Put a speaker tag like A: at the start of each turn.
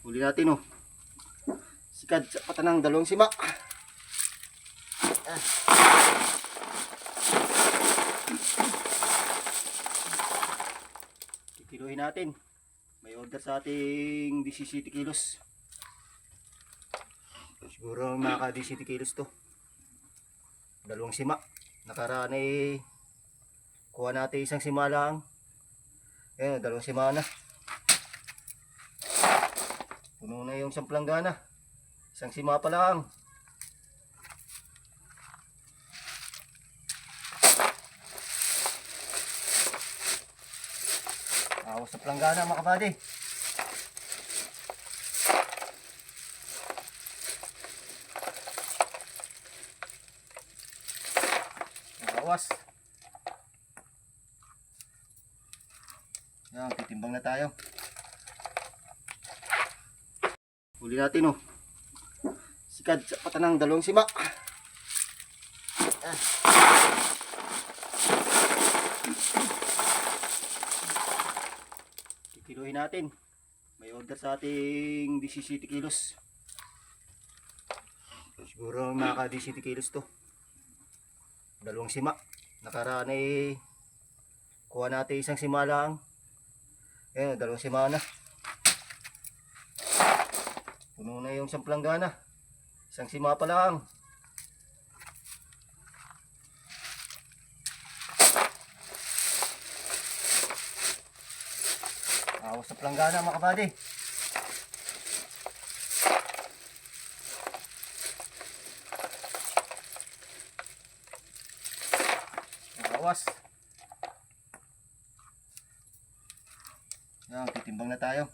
A: Huli natin oh. Sikad sa patanang dalawang sima. Ah. Kikiluhin natin. May order sa ating 17 kilos. Siguro maka 17 kilos to. Dalawang sima. Nakaraan ay kuha natin isang sima lang. Ayan, dalawang sima na. Puno na yung samplanggana. Isang sima pa lang. Ako sa planggana mga kabady. Nakawas. Yan, titimbang na tayo. Huli natin oh. Sikad sa patanang dalawang sima. Ah. Kikiluhin natin. May order sa ating 17 kilos. Siguro naka 17 kilos to. Dalawang sima. Nakaraan ay kuha natin isang sima lang. Ayan, dalawang sima na. Puno na yung samplanggana. Isang sima pa lang. Ako sa planggana mga kabady. Nakawas. Yan, titimbang na tayo.